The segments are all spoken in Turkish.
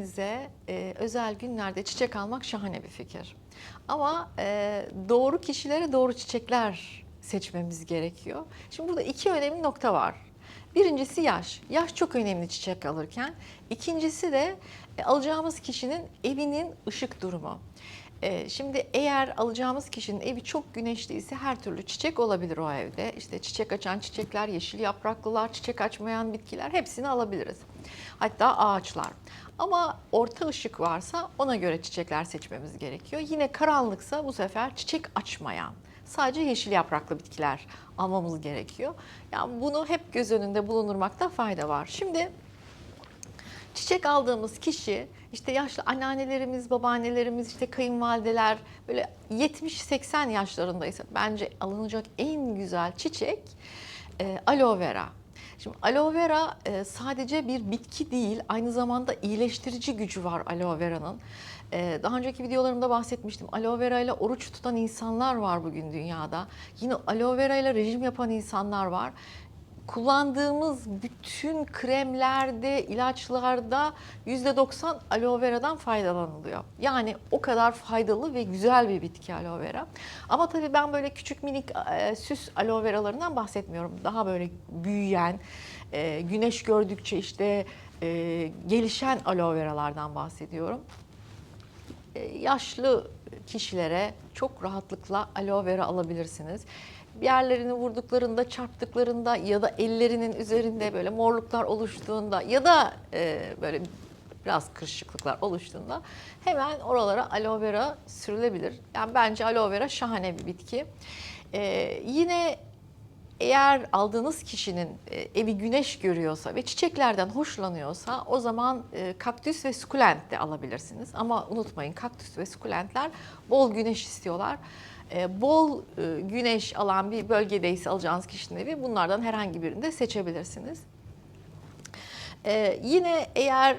Kendinize e, özel günlerde çiçek almak şahane bir fikir. Ama e, doğru kişilere doğru çiçekler seçmemiz gerekiyor. Şimdi burada iki önemli nokta var. Birincisi yaş. Yaş çok önemli çiçek alırken. İkincisi de e, alacağımız kişinin evinin ışık durumu. E, Şimdi eğer alacağımız kişinin evi çok güneşliyse her türlü çiçek olabilir o evde. İşte çiçek açan çiçekler, yeşil yapraklılar, çiçek açmayan bitkiler hepsini alabiliriz. Hatta ağaçlar. Ama orta ışık varsa ona göre çiçekler seçmemiz gerekiyor. Yine karanlıksa bu sefer çiçek açmayan, sadece yeşil yapraklı bitkiler almamız gerekiyor. Yani bunu hep göz önünde bulundurmakta fayda var. Şimdi çiçek aldığımız kişi işte yaşlı anneannelerimiz, babaannelerimiz, işte kayınvalideler böyle 70-80 yaşlarındaysa bence alınacak en güzel çiçek e, aloe vera. Şimdi aloe vera e, sadece bir bitki değil, aynı zamanda iyileştirici gücü var aloe vera'nın. E, daha önceki videolarımda bahsetmiştim. Aloe vera ile oruç tutan insanlar var bugün dünyada. Yine aloe vera ile rejim yapan insanlar var kullandığımız bütün kremlerde, ilaçlarda %90 aloe vera'dan faydalanılıyor. Yani o kadar faydalı ve güzel bir bitki aloe vera. Ama tabii ben böyle küçük minik e, süs aloe veralarından bahsetmiyorum. Daha böyle büyüyen, e, güneş gördükçe işte e, gelişen aloe veralardan bahsediyorum. E, yaşlı kişilere çok rahatlıkla aloe vera alabilirsiniz. Yerlerini vurduklarında, çarptıklarında ya da ellerinin üzerinde böyle morluklar oluştuğunda ya da e, böyle biraz kırışıklıklar oluştuğunda hemen oralara aloe vera sürülebilir. Yani bence aloe vera şahane bir bitki. E, yine eğer aldığınız kişinin e, evi güneş görüyorsa ve çiçeklerden hoşlanıyorsa o zaman e, kaktüs ve sukulent de alabilirsiniz. Ama unutmayın kaktüs ve sukulentler bol güneş istiyorlar. E, Bol e, güneş alan bir bölgedeyse alacağınız kişinin evi bunlardan herhangi birini de seçebilirsiniz. E, Yine eğer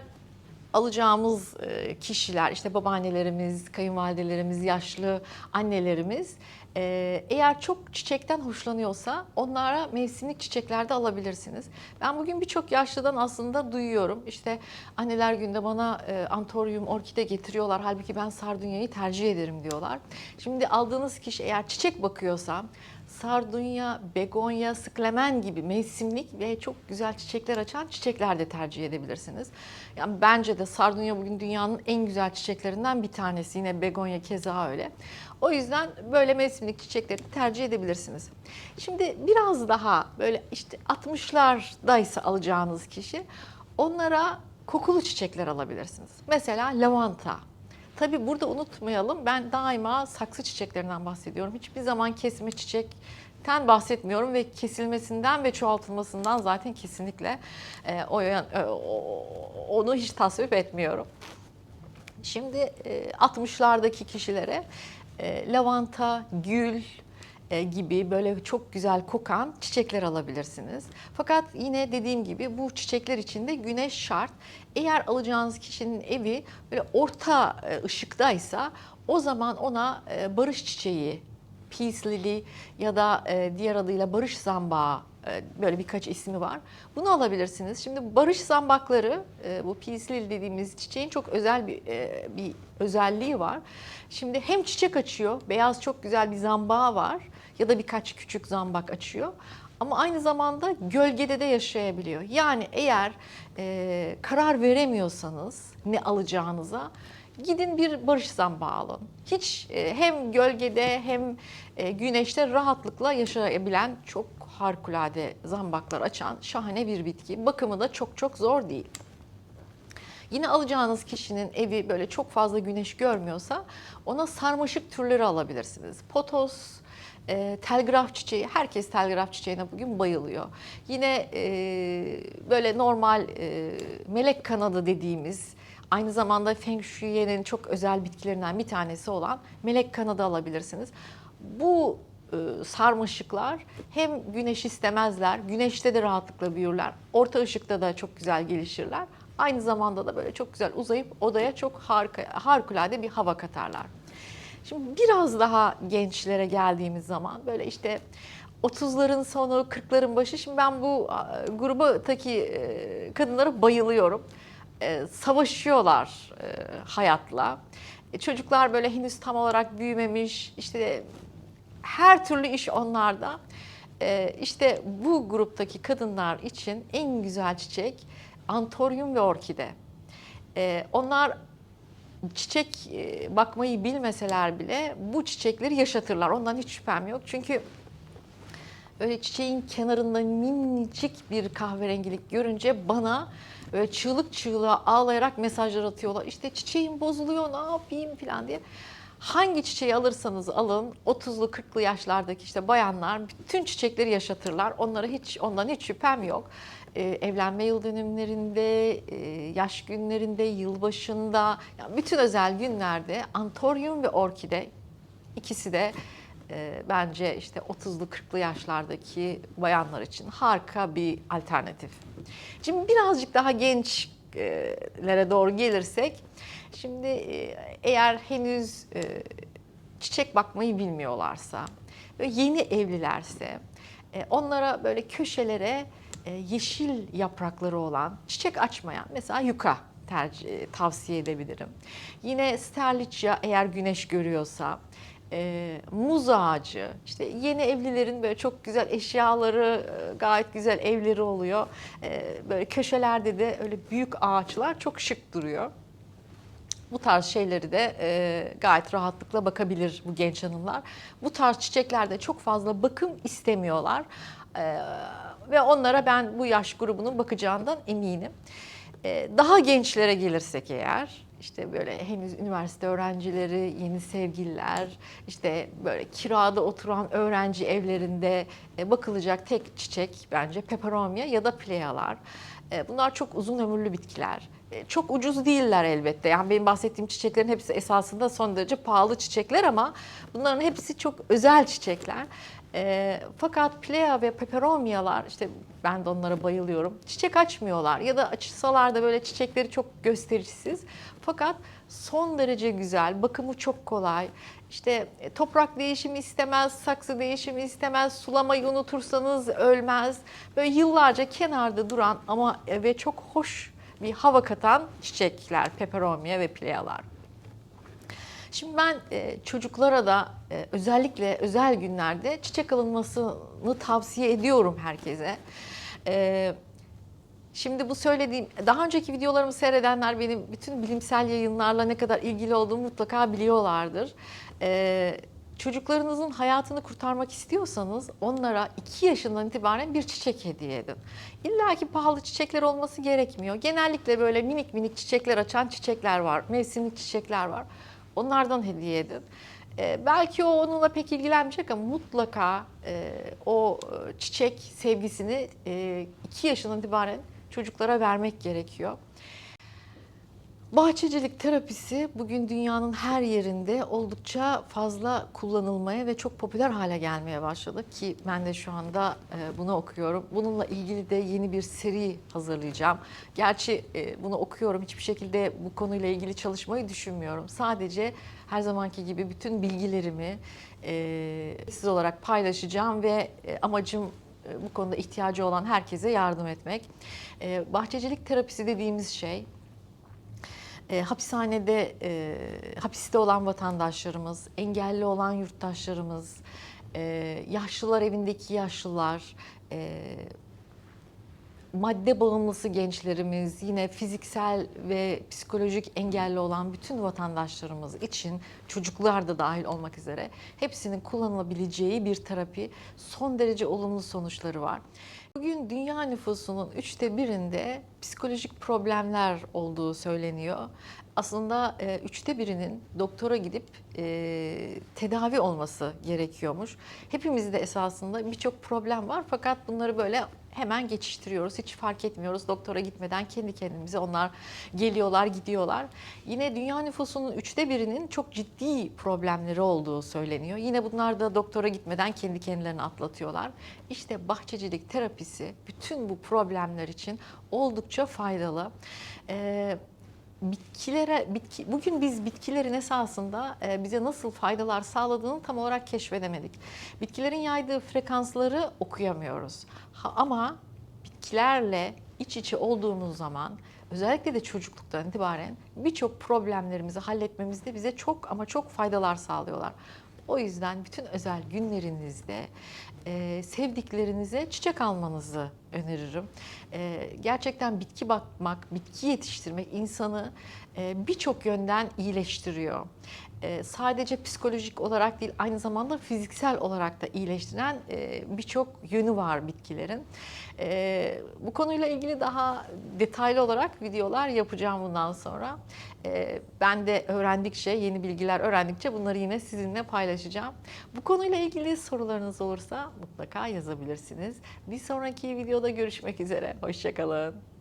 alacağımız e, kişiler işte babaannelerimiz, kayınvalidelerimiz, yaşlı annelerimiz e, eğer çok çiçekten hoşlanıyorsa onlara mevsimlik çiçekler de alabilirsiniz. Ben bugün birçok yaşlıdan aslında duyuyorum. İşte anneler günde bana e, antoryum, orkide getiriyorlar. Halbuki ben sardunyayı tercih ederim diyorlar. Şimdi aldığınız kişi eğer çiçek bakıyorsa sardunya, begonya, sıklemen gibi mevsimlik ve çok güzel çiçekler açan çiçekler de tercih edebilirsiniz. Yani bence de sardunya bugün dünyanın en güzel çiçeklerinden bir tanesi. Yine begonya keza öyle. O yüzden böyle mevsimlik çiçekleri tercih edebilirsiniz. Şimdi biraz daha böyle işte 60'lardaysa alacağınız kişi onlara kokulu çiçekler alabilirsiniz. Mesela lavanta, Tabii burada unutmayalım ben daima saksı çiçeklerinden bahsediyorum. Hiçbir zaman kesme çiçekten bahsetmiyorum ve kesilmesinden ve çoğaltılmasından zaten kesinlikle e, o, e, onu hiç tasvip etmiyorum. Şimdi e, 60'lardaki kişilere e, lavanta, gül gibi böyle çok güzel kokan çiçekler alabilirsiniz. Fakat yine dediğim gibi bu çiçekler için de güneş şart. Eğer alacağınız kişinin evi böyle orta e, ışıktaysa o zaman ona e, barış çiçeği, peace lily ya da e, diğer adıyla barış zambağı e, böyle birkaç ismi var. Bunu alabilirsiniz. Şimdi barış zambakları e, bu lily dediğimiz çiçeğin çok özel bir e, bir özelliği var. Şimdi hem çiçek açıyor, beyaz çok güzel bir zambağı var ya da birkaç küçük zambak açıyor. Ama aynı zamanda gölgede de yaşayabiliyor. Yani eğer e, karar veremiyorsanız ne alacağınıza gidin bir barış zambağı alın. Hiç e, hem gölgede hem e, güneşte rahatlıkla yaşayabilen çok harikulade zambaklar açan şahane bir bitki. Bakımı da çok çok zor değil. Yine alacağınız kişinin evi böyle çok fazla güneş görmüyorsa ona sarmaşık türleri alabilirsiniz. Potos, e, telgraf çiçeği, herkes telgraf çiçeğine bugün bayılıyor. Yine e, böyle normal e, melek kanadı dediğimiz aynı zamanda Feng Shui'nin çok özel bitkilerinden bir tanesi olan melek kanadı alabilirsiniz. Bu e, sarmaşıklar hem güneş istemezler, güneşte de rahatlıkla büyürler, orta ışıkta da çok güzel gelişirler. Aynı zamanda da böyle çok güzel uzayıp odaya çok harika, harikulade bir hava katarlar. Şimdi biraz daha gençlere geldiğimiz zaman böyle işte 30'ların sonu 40'ların başı şimdi ben bu gruba taki e, kadınlara bayılıyorum. e, savaşıyorlar e, hayatla. Çocuklar böyle henüz tam olarak büyümemiş, işte her türlü iş onlarda. İşte bu gruptaki kadınlar için en güzel çiçek antoryum ve orkide. Onlar çiçek e, bakmayı bilmeseler bile bu çiçekleri yaşatırlar. Ondan hiç şüphem yok. Çünkü öyle çiçeğin kenarında minicik bir kahverengilik görünce bana böyle çığlık çığlığa ağlayarak mesajlar atıyorlar. İşte çiçeğim bozuluyor ne yapayım falan diye. Hangi çiçeği alırsanız alın 30'lu 40'lı yaşlardaki işte bayanlar bütün çiçekleri yaşatırlar. Onlara hiç ondan hiç şüphem yok. Ee, evlenme yıl dönümlerinde, e, yaş günlerinde, yılbaşında, yani bütün özel günlerde antoryum ve orkide ikisi de e, bence işte 30'lu 40'lı yaşlardaki bayanlar için harika bir alternatif. Şimdi birazcık daha gençlere doğru gelirsek, şimdi e, eğer henüz e, çiçek bakmayı bilmiyorlarsa, yeni evlilerse, e, onlara böyle köşelere e, yeşil yaprakları olan, çiçek açmayan, mesela yuka tercih, e, tavsiye edebilirim. Yine sterlicia eğer güneş görüyorsa, e, muz ağacı, işte yeni evlilerin böyle çok güzel eşyaları, e, gayet güzel evleri oluyor. E, böyle köşelerde de öyle büyük ağaçlar çok şık duruyor. Bu tarz şeyleri de e, gayet rahatlıkla bakabilir bu genç hanımlar. Bu tarz çiçeklerde çok fazla bakım istemiyorlar. E, ve onlara ben bu yaş grubunun bakacağından eminim. E, daha gençlere gelirsek eğer, işte böyle henüz üniversite öğrencileri, yeni sevgililer, işte böyle kirada oturan öğrenci evlerinde e, bakılacak tek çiçek bence peperomia ya da pleyalar. E, Bunlar çok uzun ömürlü bitkiler. E, Çok ucuz değiller elbette. Yani benim bahsettiğim çiçeklerin hepsi esasında son derece pahalı çiçekler ama bunların hepsi çok özel çiçekler. E, fakat plea ve peperomialar işte ben de onlara bayılıyorum. Çiçek açmıyorlar ya da açsalar da böyle çiçekleri çok gösterişsiz. Fakat son derece güzel, bakımı çok kolay. İşte e, toprak değişimi istemez, saksı değişimi istemez, sulamayı unutursanız ölmez. Böyle yıllarca kenarda duran ama e, ve çok hoş bir hava katan çiçekler, peperomia ve plealar. Şimdi ben e, çocuklara da e, özellikle özel günlerde çiçek alınmasını tavsiye ediyorum herkese. E, Şimdi bu söylediğim, daha önceki videolarımı seyredenler benim bütün bilimsel yayınlarla ne kadar ilgili olduğumu mutlaka biliyorlardır. Çocuklarınızın hayatını kurtarmak istiyorsanız onlara 2 yaşından itibaren bir çiçek hediye edin. İlla ki pahalı çiçekler olması gerekmiyor. Genellikle böyle minik minik çiçekler açan çiçekler var, mevsimlik çiçekler var. Onlardan hediye edin. Ee, belki o onunla pek ilgilenmeyecek ama mutlaka e, o e, çiçek sevgisini 2 yaşından itibaren çocuklara vermek gerekiyor. Bahçecilik terapisi bugün dünyanın her yerinde oldukça fazla kullanılmaya ve çok popüler hale gelmeye başladı ki ben de şu anda e, bunu okuyorum. Bununla ilgili de yeni bir seri hazırlayacağım. Gerçi e, bunu okuyorum hiçbir şekilde bu konuyla ilgili çalışmayı düşünmüyorum. Sadece her zamanki gibi bütün bilgilerimi e, siz olarak paylaşacağım ve amacım bu konuda ihtiyacı olan herkese yardım etmek. Bahçecilik terapisi dediğimiz şey e, hapishanede, e, hapiste olan vatandaşlarımız, engelli olan yurttaşlarımız, e, yaşlılar evindeki yaşlılar, e, madde bağımlısı gençlerimiz, yine fiziksel ve psikolojik engelli olan bütün vatandaşlarımız için çocuklar da dahil olmak üzere hepsinin kullanılabileceği bir terapi son derece olumlu sonuçları var. Bugün dünya nüfusunun üçte birinde psikolojik problemler olduğu söyleniyor. Aslında e, üçte birinin doktora gidip e, tedavi olması gerekiyormuş. Hepimizde esasında birçok problem var fakat bunları böyle hemen geçiştiriyoruz. Hiç fark etmiyoruz. Doktora gitmeden kendi kendimize onlar geliyorlar, gidiyorlar. Yine dünya nüfusunun üçte birinin çok ciddi problemleri olduğu söyleniyor. Yine bunlar da doktora gitmeden kendi kendilerini atlatıyorlar. İşte bahçecilik terapisi bütün bu problemler için oldukça faydalı. Ee, bitkilere bitki bugün biz bitkilerin esasında e, bize nasıl faydalar sağladığını tam olarak keşfedemedik. Bitkilerin yaydığı frekansları okuyamıyoruz. Ha, ama bitkilerle iç içe olduğumuz zaman özellikle de çocukluktan itibaren birçok problemlerimizi halletmemizde bize çok ama çok faydalar sağlıyorlar. O yüzden bütün özel günlerinizde e, sevdiklerinize çiçek almanızı öneririm. E, gerçekten bitki bakmak, bitki yetiştirmek insanı e, birçok yönden iyileştiriyor. E, sadece psikolojik olarak değil, aynı zamanda fiziksel olarak da iyileştiren e, birçok yönü var bitkilerin. E, bu konuyla ilgili daha detaylı olarak videolar yapacağım bundan sonra. Ben de öğrendikçe, yeni bilgiler öğrendikçe bunları yine sizinle paylaşacağım. Bu konuyla ilgili sorularınız olursa mutlaka yazabilirsiniz. Bir sonraki videoda görüşmek üzere. Hoşçakalın.